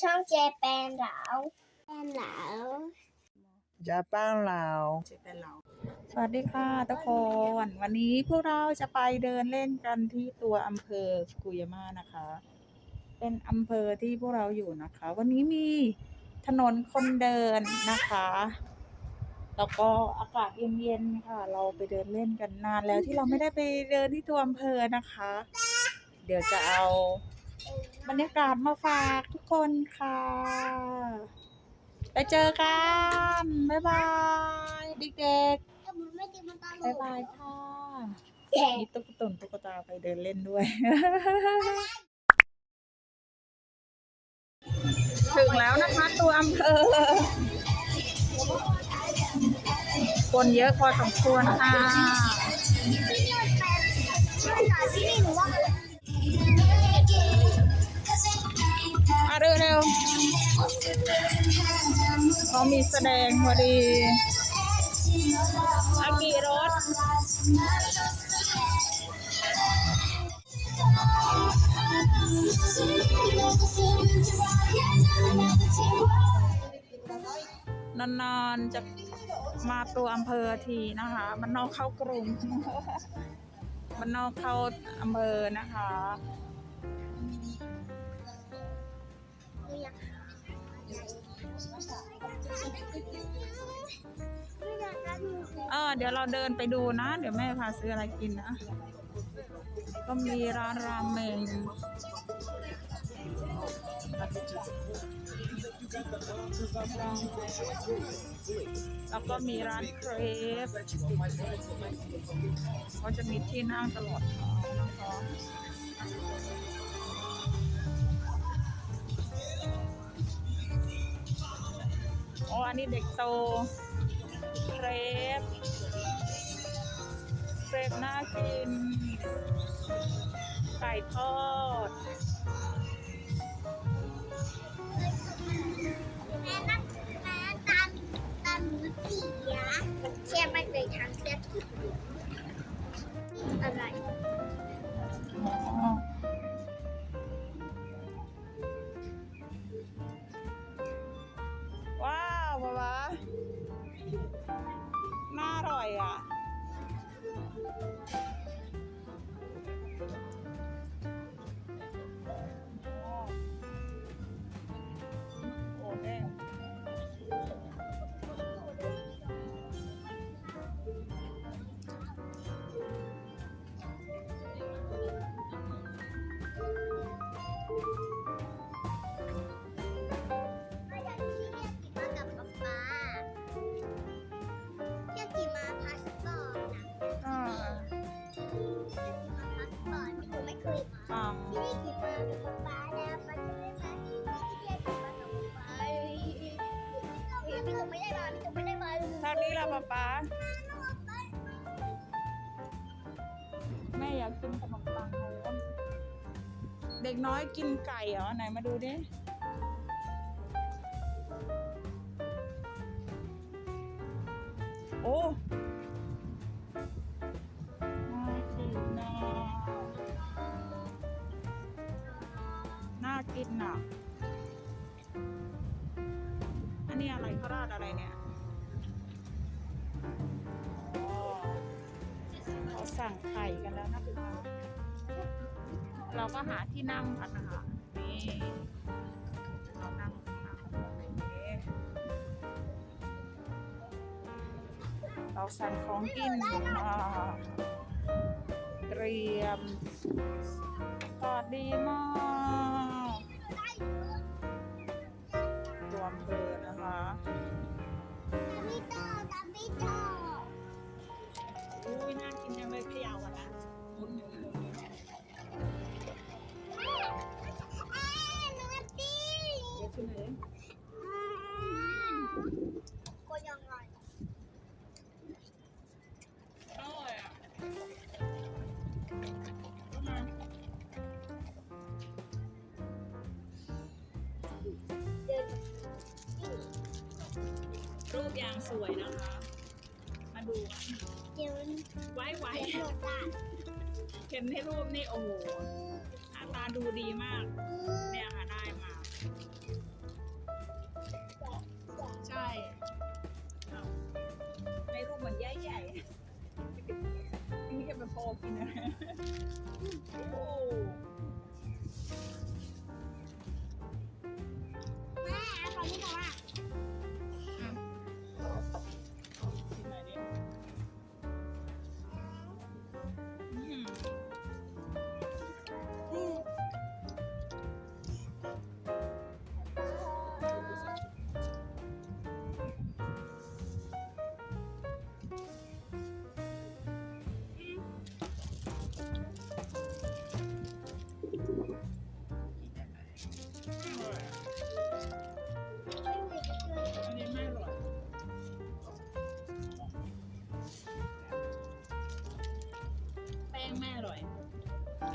ช่องเจแปนเหลาแปนเหลาจะป้างลาวสวัสดีค่ะทุกคน วันนี้พวกเราจะไปเดินเล่นกันที่ตัวอำเภอฟุกุยาม่านะคะ เป็นอำเภอที่พวกเราอยู่นะคะ วันนี้มีถนนคนเดินนะคะ แล้วก็อากาศเย็นๆค่ะ เราไปเดินเล่นกันนานแล้วที่เราไม่ได้ไปเดินที่ตัวอำเภอนะคะ เดี๋ยวจะเอา บรรยากาศมาฝากทุกคนค่ะ ไปเจอกัน บ๊ายบายเด็กๆแต่มันไม่ดีมันตลบายบายค่ะแก่มีตุ๊กตุนตุ๊กตาไปเดินเล่นด้วย ถึงแล้วนะคะตัวอำเภอ คนเยอะพอสมควรค่ะที่นี่มันเป็นภาที่นี่หนูว่า วเขามีแสดงพอดีอากีรถนานๆจะมาตัวอำเภอทีนะคะ มันนอกเข้ากรุงมันนอกเข้าอำเภอนะคะ เออเดี๋ยวเราเดินไปดูนะ เดี๋ยวแม่พาซื้ออะไรกินนะ ก็มีร้านราเมงแล้วก็มีร้านเครปเขาจะมีที่นั่งตลอดทางนะคะ อ๋ออันนี้เด็กโตเครปเครปน่ากิน ไก่ทอดแม่นั่งแม่ตามตามหนูเชียร์ไม่เคยทำเสียที่อะไร ล่ะป๊าป๊าแม่อยากกินขนมปังเลยเด็กน้อยกินไก่เหรอไหนมาดูดิโอ้น่ากินน่ะน่ากินน่ะ อันนี้อะไรเขาราดอะไรเนี่ย สั่งไข่กันแล้วนะคะเราก็หาที่นั่งกันนะคะนี่เรานั่งหาตรงนี้เราสั่งของกินมาเตรียมอากาศดีมากรวมเบอร์นะคะ อุ้ยน่ากินจังเลยเขย่ากันนะเดี๋ยวที่ไหนอร่อยอะเอามารูปยางสวยนะคะ มาดู เมันไว้ไว้เข็นยหมดละเห็ในรูปนี่โอ้โหาตาดูดีมาก เนี่ยค่ะได้มา ใช่ในรูปเหมือนใหญ่ใหญ่นี่แค่เป็นพอกินนะโอ้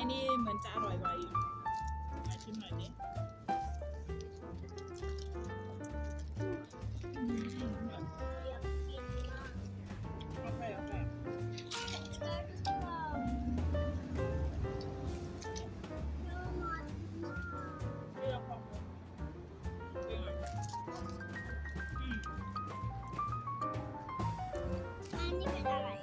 อ้นี่เหมือนจะอร่อยกว่าอยู่มาชิมหน่อยดิโอเคโอเคเรี้ยวพอเรี้ยวอืมอันนี้เป็นอะไร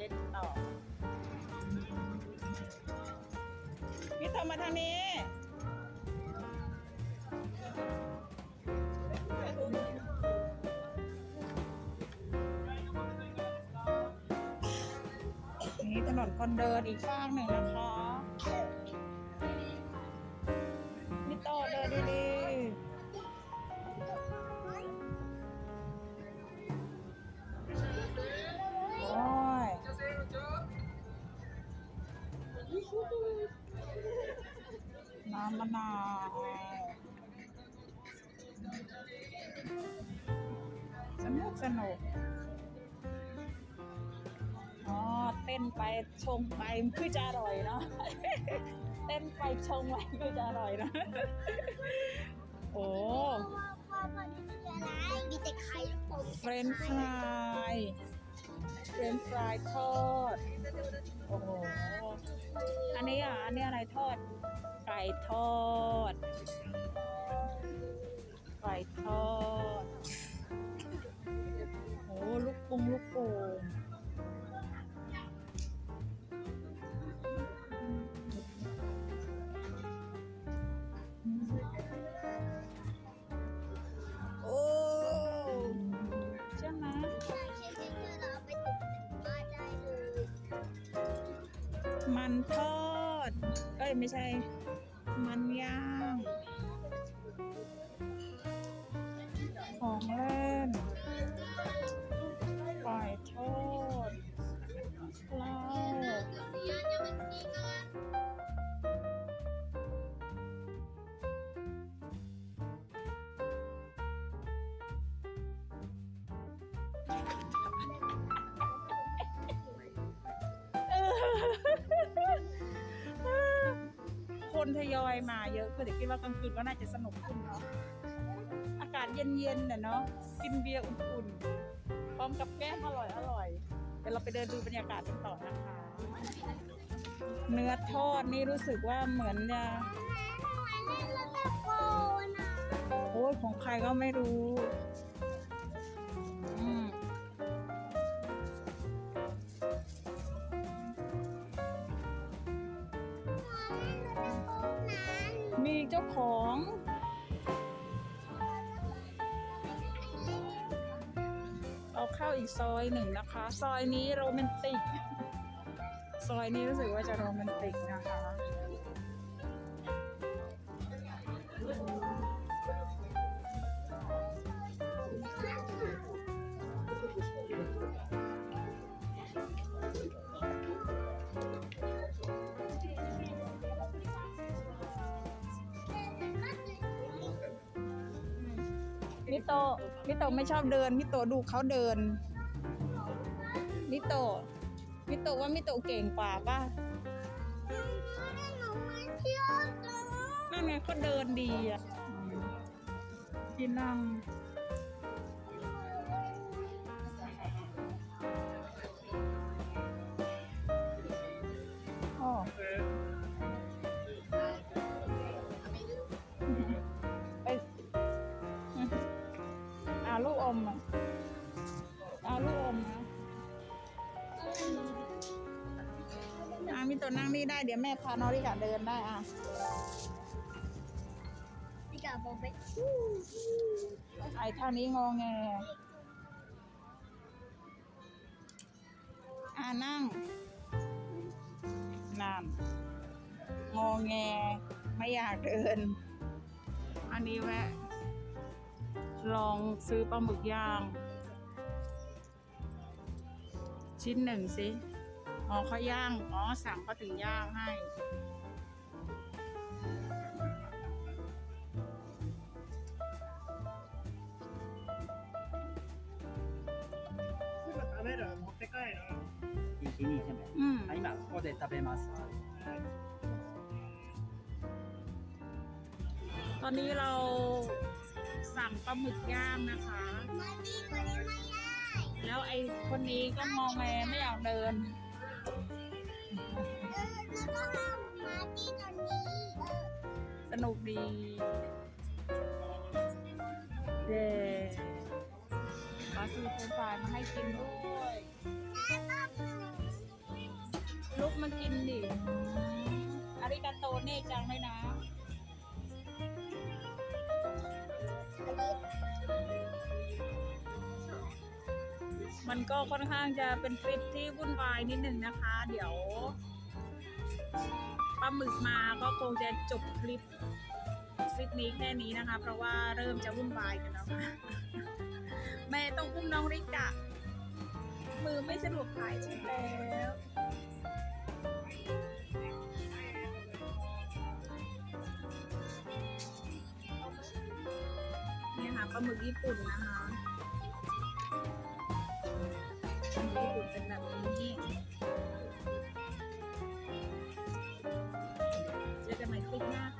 เล่นต่อพี่ทำมาทางนี้นี่ถนนคนเดินอีกข้างหนึ่งนะคะ สนุกสนุกอ๋อเต้นไปชงไปคือจะอร่อยเนาะเต้นไปชงไปคือจะอร่อยนะโอ้ว่าว่าว่านี่คืออะไรมีแต่ไข่ลูกโป่งเฟรนช์ฟรายเฟรนช์ฟรายทอด โอ้โห อันนี้อะ อันนี้อะไรทอด ทอดไก่ทอดโอ้ลูกปุงลูกป่งโอ้ใช่ไหมใช่ใช่ใช่เราเอาไปตกแต่งบ้านได้เลย มันทอด เอ้ย ไม่ใช่ มันย่าง ของเล่นไก่ทอดเล้า คนทยอยมาเยอะคือเดี๋ยวคิดว่ากลางคืนก็น่าจะสนุกขึ้นเนาะอากาศเย็นๆน่ะเนาะกินเบียร์อุ่นๆพร้อมกับแก้มอร่อยอร่อยๆเดี๋ยวเราไปเดินดูบรรยากาศกันต่อนะคะ เนื้อทอดนี่รู้สึกว่าเหมือนจะมันเล่นรถตะโกนอะโอ้ยของใครก็ไม่รู้ ของ เอาเข้าอีกซอยหนึ่งนะคะ ซอยนี้โรแมนติก ซอยนี้รู้สึกว่าจะโรแมนติกนะคะ มิโตะมิโตะไม่ชอบเดินมิโตะดูเขาเดินมิโตะมิโตะว่ามิโตะเก่งกว่าป่ะนั่นไงเขาเดินดีอะที่นั่ง อาลูกอมอะเอาลูกอมนะอะมีตัวนั่งนี่ได้เดี๋ยวแม่พาน้องริกาเดินได้อะพี่กาบอกไปไอ้ท่านี้งอแงอ่านั่งนั่นงอแงไม่อยากเดิน อันนี้แวะ ลองซื้อปลาหมึกย่าง ชิ้นหนึ่งสิ อ๋อเขาย่าง อ๋อ สั่งเขาถึงย่างให้ すぐ食べる持って帰る一二千円 อืม あ今ここで食べます ตอนนี้เรา สั่งปลาหมึกย่างนะคะมาตีคนนี้ไม่ได้แล้วไอ้คนนี้ก็มองแงไม่อยากเดิน เออแล้วก็ห้ามมาตีตอนนี้เออสนุกดี เย้ขอซื้อเฟรนช์ฟรายมาให้กินด้วยลุกมากินดิอาริกาโตเน่จังเลยนะ มันก็ค่อนข้างจะเป็นทริปที่วุ่นวายนิดหนึ่งนะคะ เดี๋ยวปลาหมึกมาก็คงจะจบคลิปคลิปนี้แค่นี้นะคะ เพราะว่าเริ่มจะวุ่นวายกันแล้วค่ะแม่ต้องอุ้มน้องริกะมือไม่สะดวกถ่ายใช่แล้ว ปลาหมึกญี่ปุ่นนะคะปลาหมึกญี่ปุ่นเป็นแบบนี้เจอกันใม่คลิปหน้าค่ะ